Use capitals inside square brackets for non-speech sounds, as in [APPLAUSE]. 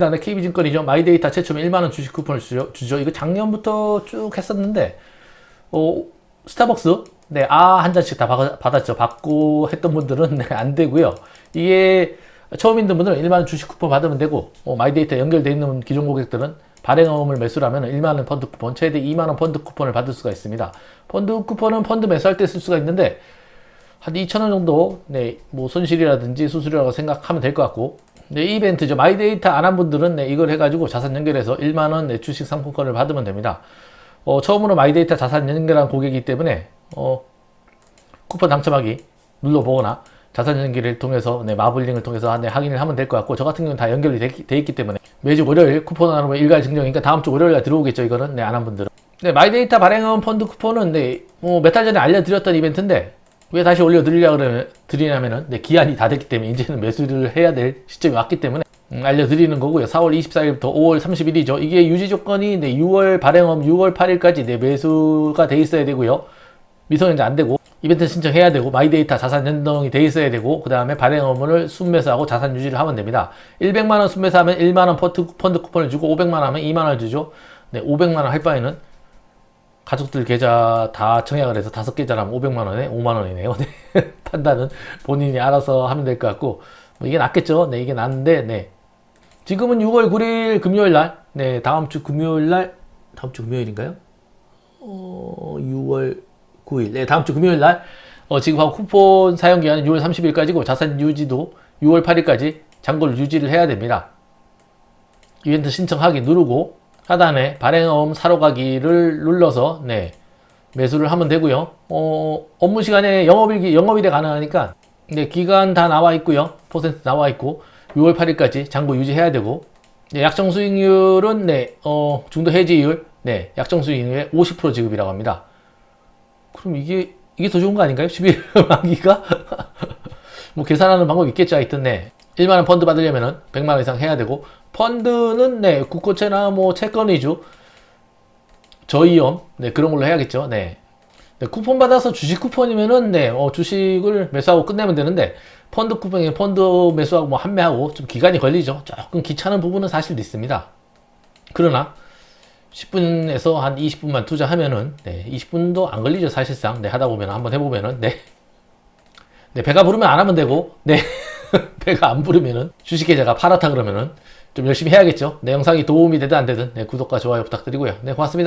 그 다음에 KB증권이죠. 마이데이터 최초면 1만원 주식 쿠폰을 주죠. 주죠. 이거 작년부터 쭉 했었는데, 어, 스타벅스, 네, 아, 한 잔씩 다 받- 받았죠. 받고 했던 분들은 네, 안 되고요. 이게 처음 있는 분들은 1만원 주식 쿠폰 받으면 되고, 어, 마이데이터 연결돼 있는 기존 고객들은 발행어음을 매수를 하면 1만원 펀드 쿠폰, 최대 2만원 펀드 쿠폰을 받을 수가 있습니다. 펀드 쿠폰은 펀드 매수할 때 쓸 수가 있는데, 한 2,000원 정도, 네, 뭐 손실이라든지 수수료라고 생각하면 될 것 같고, 네, 이 이벤트죠. 마이데이터 안 한 분들은 네, 이걸 해가지고 자산 연결해서 1만원 네, 주식 상품권을 받으면 됩니다. 어, 처음으로 마이데이터 자산 연결한 고객이기 때문에, 어, 쿠폰 당첨하기 눌러보거나 자산 연결을 통해서, 네, 마블링을 통해서 네, 확인을 하면 될 것 같고, 저 같은 경우는 다 연결이 돼, 돼 있기 때문에 매주 월요일 쿠폰 하는 일괄 증정이니까 다음 주 월요일에 들어오겠죠. 이거는, 네, 안 한 분들은. 네, 마이데이터 발행한 펀드 쿠폰은 네, 뭐 몇 달 전에 알려드렸던 이벤트인데, 왜 다시 올려드리려고 그러- 드리냐면은 네, 기한이 다 됐기 때문에 이제는 매수를 해야 될 시점이 왔기 때문에 음, 알려드리는 거고요. 4월 24일부터 5월 31일이죠. 이게 유지 조건이 네, 6월 발행업 6월 8일까지 네, 매수가 돼 있어야 되고요. 미성년자 안 되고 이벤트 신청해야 되고 마이데이터 자산 연동이 돼 있어야 되고 그 다음에 발행 업무를 순매수하고 자산 유지를 하면 됩니다. 100만 원 순매수하면 1만 원 펀드, 펀드 쿠폰을 주고 500만 원 하면 2만 원을 주죠. 네, 500만 원 할 바에는 가족들 계좌 다 청약을 해서 다섯 계좌라면 500만 원에 5만 원이네요. [LAUGHS] 네. 판단은 본인이 알아서 하면 될 것 같고 뭐 이게 낫겠죠. 네, 이게 낫는데 네. 지금은 6월 9일 금요일 날, 네, 다음 주 금요일 날, 다음 주 금요일인가요? 어, 6월 9일, 네, 다음 주 금요일 날, 어, 지금 하고 쿠폰 사용 기한은 6월 30일까지고 자산 유지도 6월 8일까지 잔고를 유지를 해야 됩니다. 이벤트 신청하기 누르고 하단에 발행어음 사러 가기를 눌러서 네, 매수를 하면 되고요. 어, 업무 시간에 영업일 영업일에 가능하니까 네, 기간 다 나와 있고요. 퍼센트 나와 있고 6월 8일까지 잔고 유지해야 되고 네, 약정 수익률은 네, 어, 중도 해지율 네, 약정 수익률의 50% 지급이라고 합니다. 그럼 이게 이게 더 좋은 거 아닌가요? 11월 [LAUGHS] 만기가 [LAUGHS] 뭐 계산하는 방법이 있겠죠. 하여튼 네. 1만 원 펀드 받으려면은 100만 원 이상 해야 되고 펀드는 네, 국고채나 뭐 채권 위주 저위험 네, 그런 걸로 해야겠죠. 네. 네, 쿠폰 받아서 주식 쿠폰이면은 네, 어, 주식을 매수하고 끝내면 되는데 펀드 쿠폰이 펀드 매수하고 뭐 판매하고 좀 기간이 걸리죠. 조금 귀찮은 부분은 사실 있습니다. 그러나 10분에서 한 20분만 투자하면은 네, 20분도 안 걸리죠 사실상 네, 하다 보면 한번 해보면은 네, 네 배가 부르면 안 하면 되고 네 [LAUGHS] 배가 안 부르면은 주식 계좌가 파랗다 그러면은 좀 열심히 해야겠죠 내 영상이 도움이 되든 안 되든 네, 구독과 좋아요 부탁드리고요 네 고맙습니다.